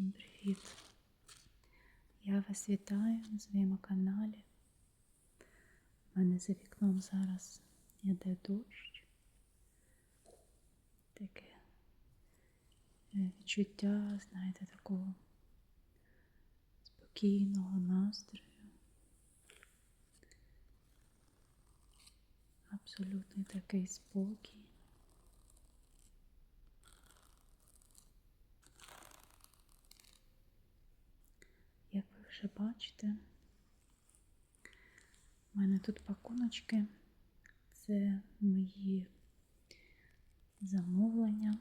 Всім привіт! Я вас вітаю на своєму каналі. У мене за вікном зараз йде дощ. Таке е, відчуття, знаєте, такого спокійного настрою. Абсолютний такий спокій. Як ви вже бачите, у мене тут пакуночки. Це мої замовлення.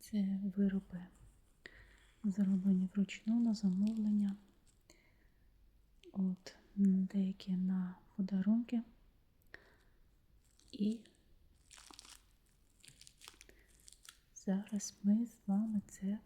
Це вироби, зроблені вручну на замовлення. От, деякі на подарунки. І Зараз ми з вами це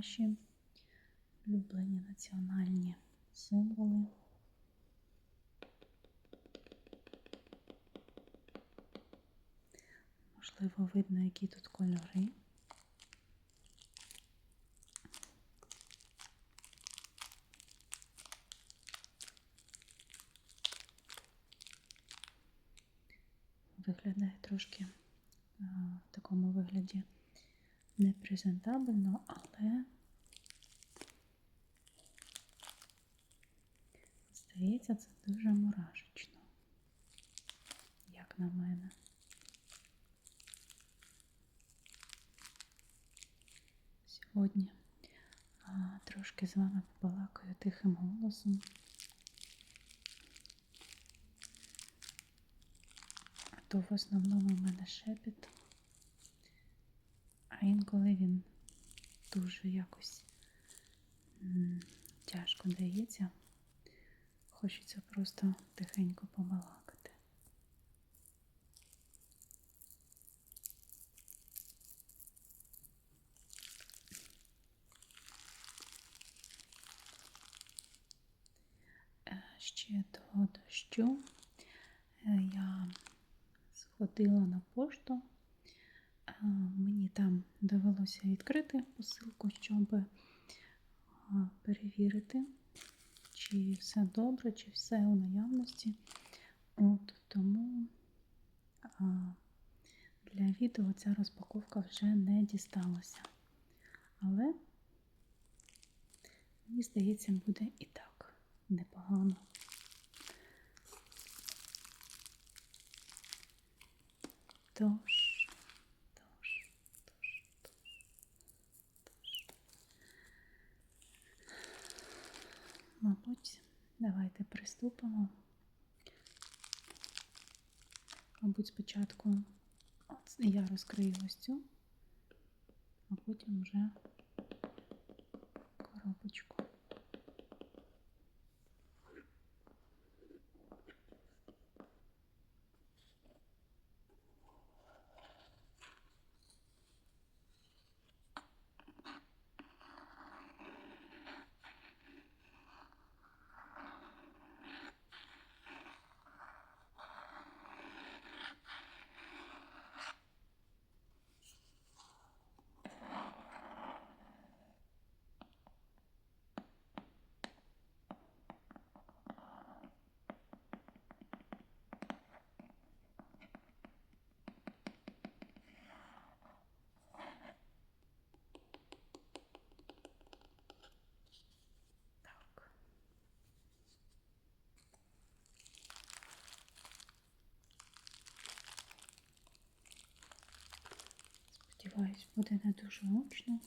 Наші улюблені національні символи. Можливо, видно, які тут кольори. Виглядає трошки а, в такому вигляді непрезентабельно, але здається, це дуже мурашечно, як на мене. Сьогодні а, трошки з вами побалакаю тихим голосом. То в основному в мене шепіт. А інколи він дуже якось тяжко дається. Хочеться просто тихенько побалакати. Е, Ще до дощу е, я сходила на пошту. Мені там довелося відкрити посилку, щоб перевірити, чи все добре, чи все у наявності. От Тому для відео ця розпаковка вже не дісталася. Але, мені здається, буде і так непогано. Тож, тож, тож, тож. Мабуть, давайте приступимо. Мабуть, спочатку я розкрию ось цю, а потім вже коробочку. Так. Сподіваюсь, буде не дуже гучно.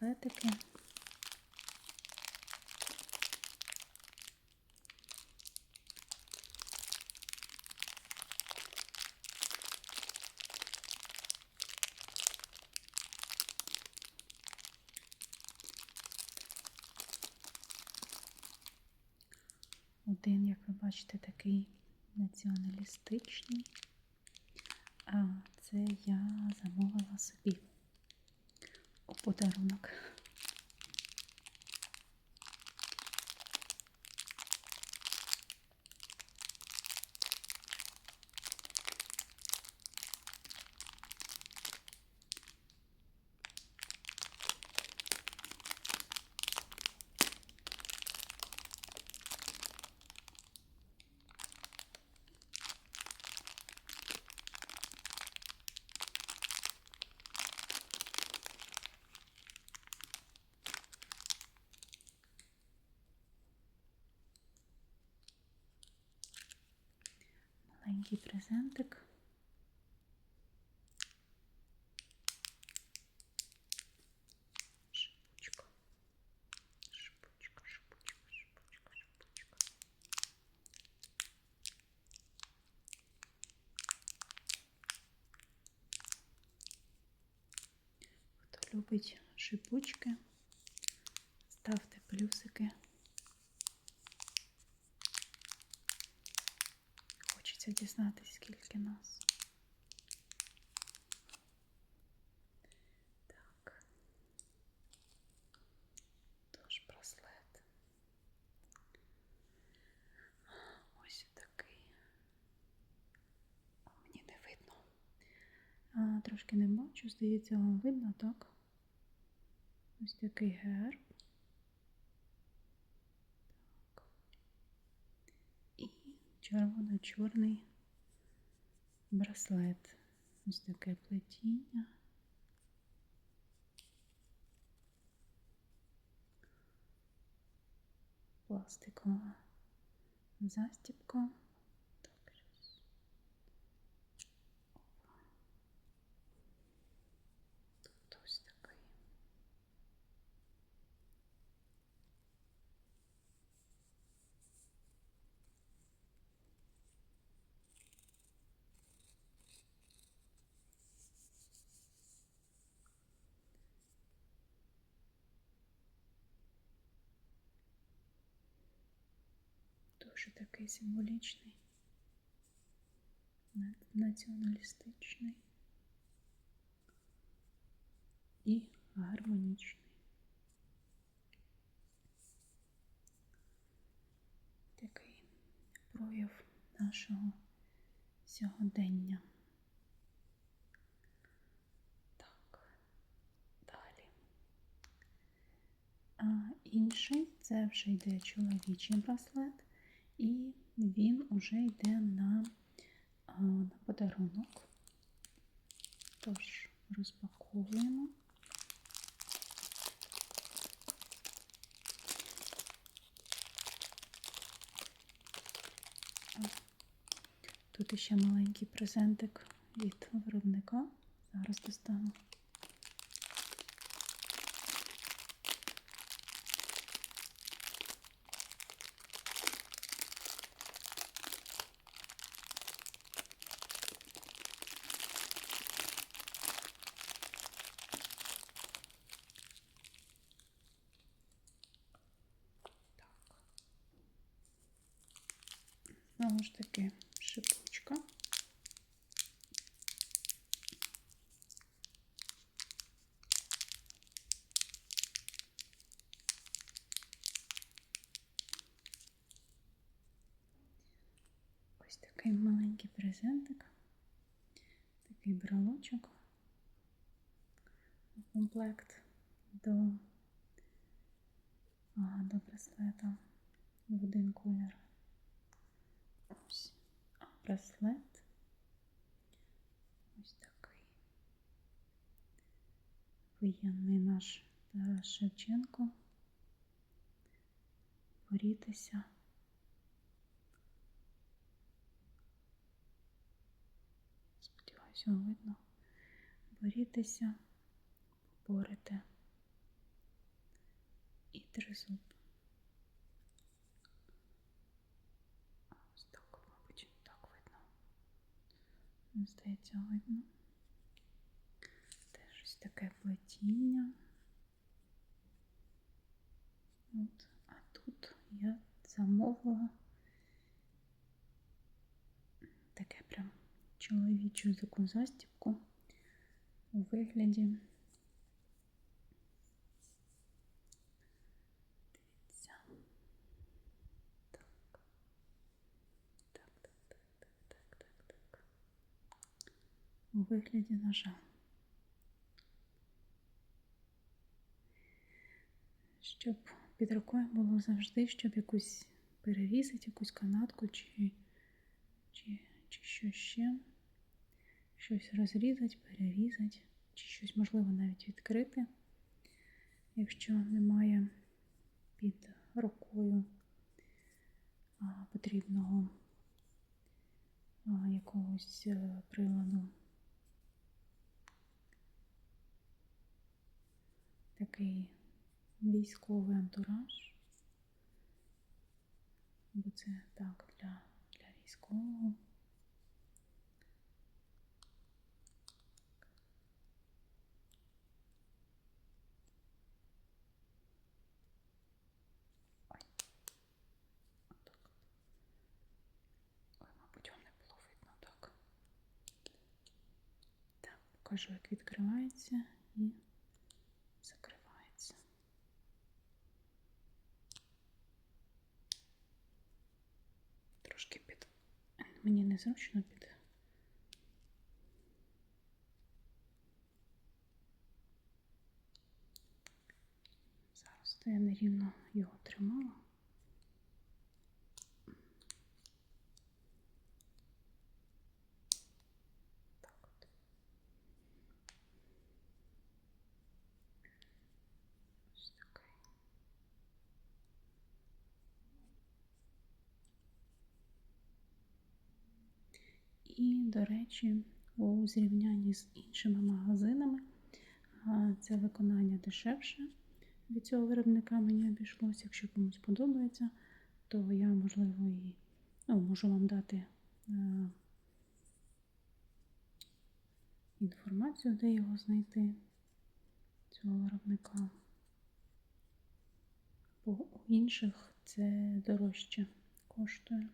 Браслетики. Один, як ви бачите, такий націоналістичний. А це я замовила собі подарунок. Маленький презентик. Шипучка. Шипучка, шипучка, шипучка, шипучка. Хто любить шипучки, ставте плюсики. Хочеться дізнатися, скільки нас. Так. Тож браслет. Ось такий. Мені не видно. Трошки не бачу, здається, вам видно, так? Ось такий герб. Так. І червоно-чорний браслет. Ось таке плетіння. Пластикова застібка. Дуже такий символічний, націоналістичний і гармонічний. Такий прояв нашого сьогодення. Так, далі. А інший це вже йде чоловічий браслет, і він уже йде на, на подарунок. Тож, розпаковуємо. Тут іще маленький презентик від виробника. Зараз достану. Знову ж таки шипучка. Ось такий маленький презентик, такий брелочок комплект до, а, до браслета в один колір. Ось. Браслет ось такий. Воєнний наш Тарас Шевченко. Борітеся. Сподіваюся, видно. Борітеся, поборете тризуб. Ось так, мабуть, так видно. Здається, видно. Теж ось таке плетіння. От, а тут я замовила таке прям чоловічу таку застібку у вигляді. Дивіться. Так. Так, так, так, так, так, так, так. У вигляді ножа. Щоб під рукою було завжди, щоб якусь перерізати, якусь канатку чи, чи, чи що ще. Щось розрізати, перерізати, чи щось можливо навіть відкрити, якщо немає під рукою потрібного якогось е, приладу. Такий військовий антураж, бо це так для, для військового. Покажу, як відкривається і закривається. Трошки під. Мені незручно під. Зараз то я нерівно його тримала. І, до речі, у зрівнянні з іншими магазинами це виконання дешевше. Від цього виробника мені обійшлося. Якщо комусь подобається, то я, можливо, і ну, можу вам дати е, інформацію, де його знайти, цього виробника. Бо у інших це дорожче коштує.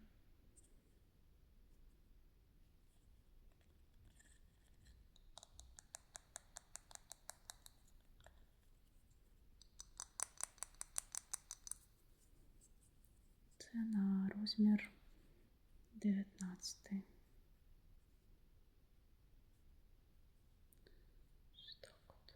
Це на розмір 19. Ось так от.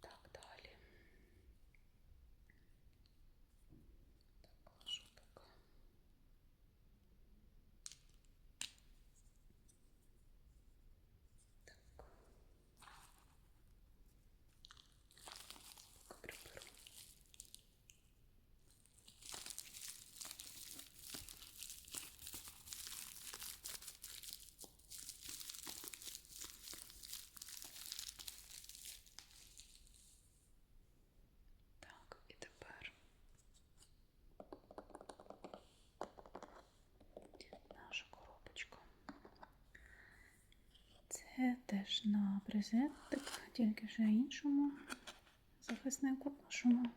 Так, далі. Так, ложу пока. Так. Поки приберу. Так, і тепер наша коробочка. Це теж на презентик, тільки вже іншому захиснику нашому.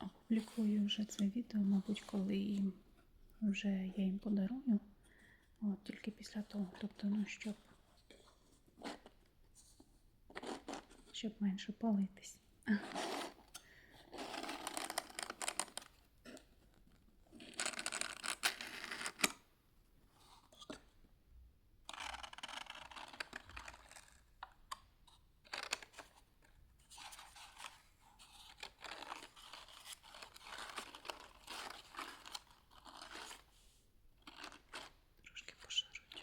Опублікую вже це відео, мабуть, коли вже я їм подарую. От, тільки після того, тобто, ну, щоб, щоб менше палитись. Трошки пошаруть.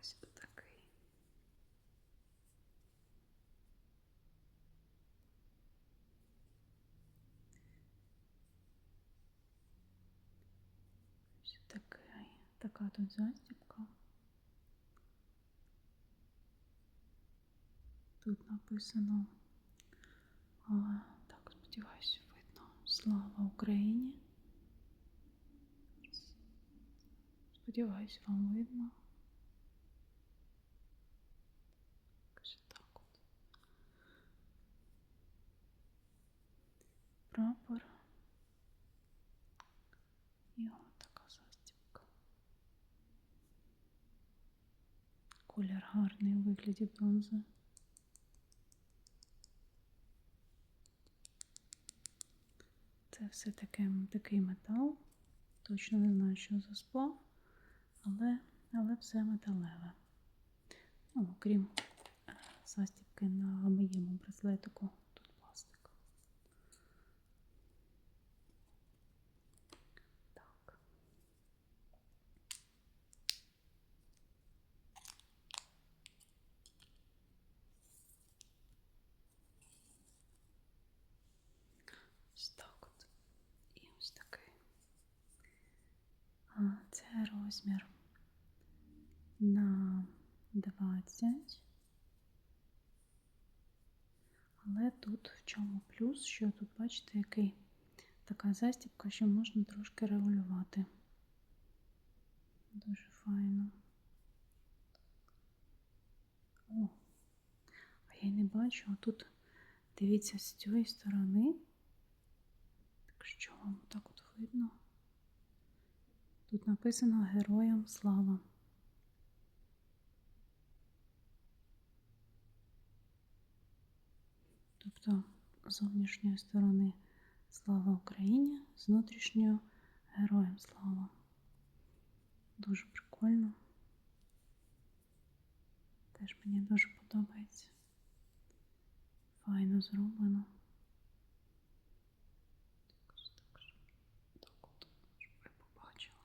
Ось такий, така тут застібка. Тут написано, а, так, сподіваюся, видно. Слава Україні. Сподіваюсь, вам видно. Так от. Прапор. І от така застібка. Колір гарний у вигляді бронзи. Це все таке, такий метал. Точно не знаю, що за сплав, але, але все металеве. Ну, окрім е, застібки на моєму браслетику, тут пластик. Так. Ось так от. І ось такий. А це розмір на 20. Але тут в чому плюс, що тут, бачите, який така застібка, що можна трошки регулювати. Дуже файно. О, а я не бачу, а тут дивіться з цієї сторони. Так що вам так от видно? Тут написано Героям слава. Тобто з зовнішньої сторони слава Україні, з внутрішньої Героям слава. Дуже прикольно. Теж мені дуже подобається. Файно зроблено. Так, так, так от, щоб ви побачили.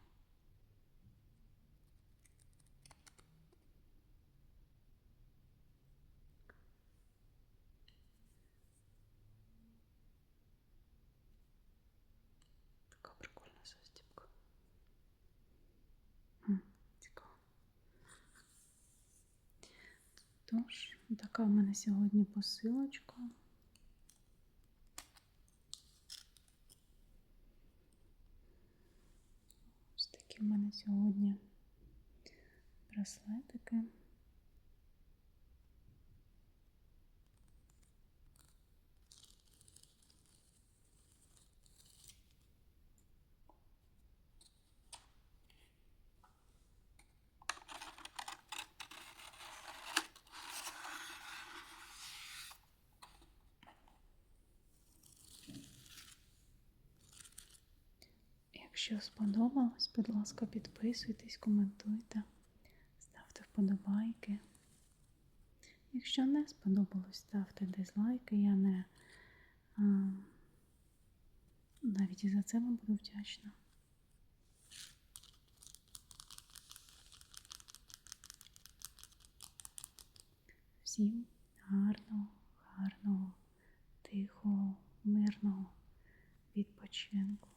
Така прикольна застібка. Хм, Цікаво. Тож, така в мене сьогодні посилочка. Ось такі в мене сьогодні браслетики. Якщо сподобалось, будь ласка, підписуйтесь, коментуйте, ставте вподобайки. Якщо не сподобалось, ставте дизлайки. Я не а, навіть і за це вам буду вдячна. Всім гарного, гарного, тихого, мирного відпочинку.